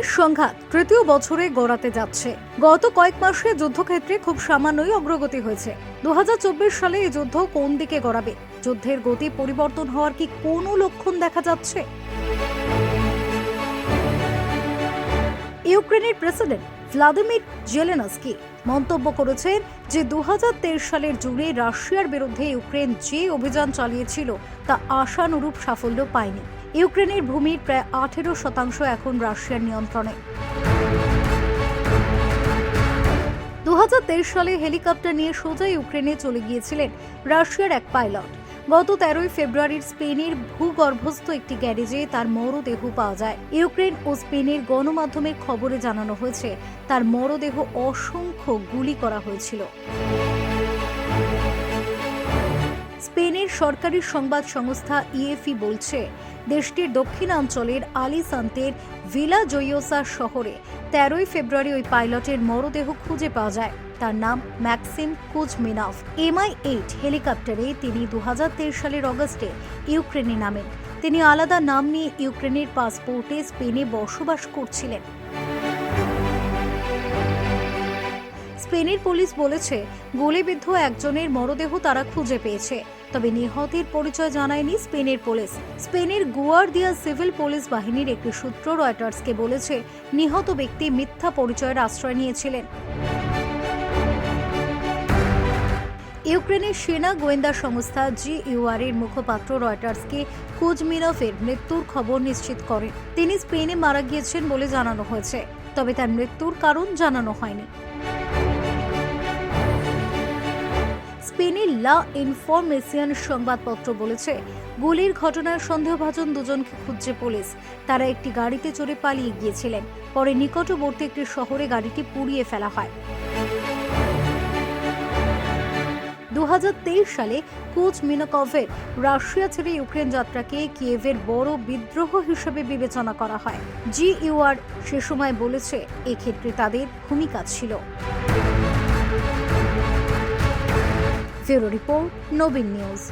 ইউক্রেনের সংঘাত তৃতীয় বছরে গড়াতে যাচ্ছে। গত কয়েক মাসে যুদ্ধক্ষেত্রে খুব সামান্যই অগ্রগতি হয়েছে। দুহাজার চব্বিশ সালে এই যুদ্ধ কোন দিকে গড়াবে? যুদ্ধের গতি পরিবর্তন হওয়ার কি কোনো লক্ষণ দেখা যাচ্ছে? ইউক্রেনের প্রেসিডেন্ট ভ্লাদিমির জেলেনস্কি মন্তব্য করেছেন যে দু হাজার তেইশ সালের জুনে রাশিয়ার বিরুদ্ধে ইউক্রেন যে অভিযান চালিয়েছিল তা আশানুরূপ সাফল্য পায়নি। ইউক্রেনের ভূমির প্রায় আঠেরো শতাংশ এখন রাশিয়ার নিয়ন্ত্রণে। দু হাজার তেইশ সালে হেলিকপ্টার নিয়ে সোজা ইউক্রেনে চলে গিয়েছিলেন রাশিয়ার এক পাইলট। গত তেরোই ফেব্রুয়ারির স্পেনের ভূগর্ভস্থ একটি গ্যারেজে তার মরদেহ পাওয়া যায়। ইউক্রেন ও স্পেনের গণমাধ্যমের খবরে জানানো হয়েছে, তার মরদেহ অসংখ্য গুলি করা হয়েছিল। সরকারি সংবাদ সংস্থা ইএফি বলছে, দেশটির দক্ষিণাঞ্চলের আলিসান্তের ভিলা জয়োসা শহরে তেরোই ফেব্রুয়ারি ওই পাইলটের মরদেহ খুঁজে পাওয়া যায়। তার নাম ম্যাক্সিম কুজমিনভ এমআই এইট হেলিকপ্টারে তিনি দু হাজার তেইশ সালের অগস্টে ইউক্রেনে নামেন। তিনি আলাদা নাম নিয়ে ইউক্রেনের পাসপোর্টে স্পেনে বসবাস করছিলেন। স্পেনের পুলিশ বলেছে, গুলিবিদ্ধ একজনের মরদেহ তারা খুঁজে পেয়েছে। তবে নিহতের পরিচয় জানায়নি স্পেনের পুলিশ। স্পেনের গুয়ার্দিয়া সিভিল পুলিশ বাহিনীর একটি সূত্র রয়টার্সকে বলেছে, নিহত ব্যক্তি মিথ্যা পরিচয়ের আশ্রয় নিয়েছিলেন। ইউক্রেনের সেনা গোয়েন্দা সংস্থা জিইউআর এর মুখপাত্র রয়টার্সকে কুজমিরফের মৃত্যুর খবর নিশ্চিত করেন। তিনি স্পেনে মারা গিয়েছেন বলে জানানো হয়েছে, তবে তার মৃত্যুর কারণ জানানো হয়নি। স্পেনের লা ইনফরমেশন সংবাদপত্র বলেছে, গুলির ঘটনার সন্দেহভাজন দুজনকে খুঁজছে পুলিশ। তারা একটি গাড়িতে চড়ে পালিয়ে গিয়েছিলেন। পরে নিকটবর্তী একটি শহরে গাড়িটি পুড়িয়ে ফেলা হয়। দু হাজার তেইশ সালে কোচ মিনকভের রাশিয়া ছেড়ে ইউক্রেন যাত্রাকে কিয়েভের বড় বিদ্রোহ হিসেবে বিবেচনা করা হয়। জিইউআর সে সময় বলেছে, এক্ষেত্রে তাদের ভূমিকা ছিল। Bureau Report, Nobin News.